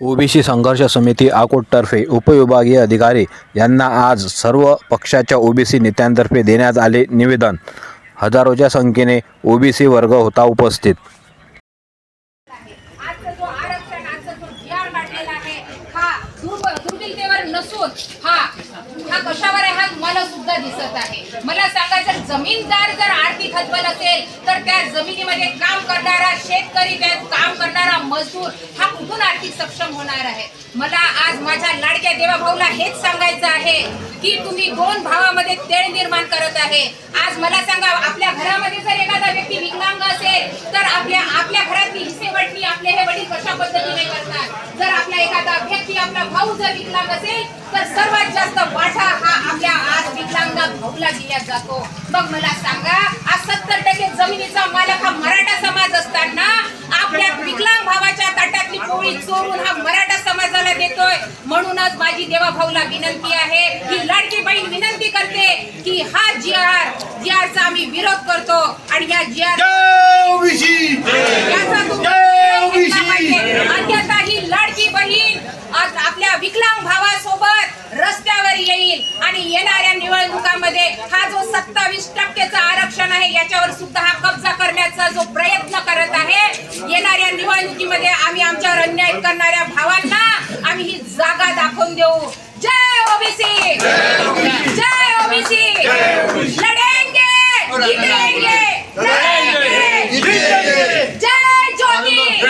OBC संघर्ष समिती आकोटतर्फे उपविभागीय अधिकारी यांना आज सर्व पक्षाच्या ओबीसी नेत्यांतर्फे देण्यात आले निवेदन. हजारोच्या संख्येने ओबीसी वर्ग होता उपस्थित. नसून हा हा कशावर आहे हा मला सुद्धा दिसत आहे. मला सांगायचं जमीनदार जर आर्थिक हतबल असेल तर त्या जमिनीमध्ये काम करणारा शेतकरी त्यात काम करणारा मजदूर हा कुठून आर्थिक सक्षम होणार आहे? मला आज माझ्या लाडक्या देवाभाऊला हेच सांगायचं आहे की तुम्ही दोन भावामध्ये तेळ निर्माण करत आहे. आज मला सांगा आपल्या घरामध्ये जर एखादा व्यक्ती विकलांग असेल तर आपल्या आपल्या घरातली हिस्से वाटणी आपले हे वडील कशा पद्धतीने करतात? जर आपला एखादा व्यक्ती आपला भाऊ जर विकलांग असेल तर सर्वात जास्त वाटा हा आपल्या भाऊला दिला जातो. मग मला सांगा आज सत्तर टक्के जमिनीचा मालक हा मराठा समाज असताना आपल्या विकलांग भावाच्या ताटातली पोळी चोरून हा मराठा समाजाला देतोय. म्हणूनच माझी देवा भाऊला विनंती आहे की लाडकी बहीण विनंती करते की हा जी आर जी आरचा आम्ही विरोध करतो आणि या जी आर. अन्यथा ही लाडकी बहीण आज आपल्या विकलांग भावासोबत रस्त्यावर येईल आणि येणाऱ्या निवडणुकांमध्ये हा जो सत्तावीस टक्केचा आरक्षण आहे याच्यावर सुद्धा हा कब्जा करण्याचा जो प्रयत्न करत आहे येणाऱ्या निवडणुकीमध्ये आम्ही आमच्यावर अन्याय करणाऱ्या भावांना आम्ही ही जागा दाखवून देऊ. जय ओबीसी! जय ओबीसी! लढेंगे! जितेंगे! जय ज्योती!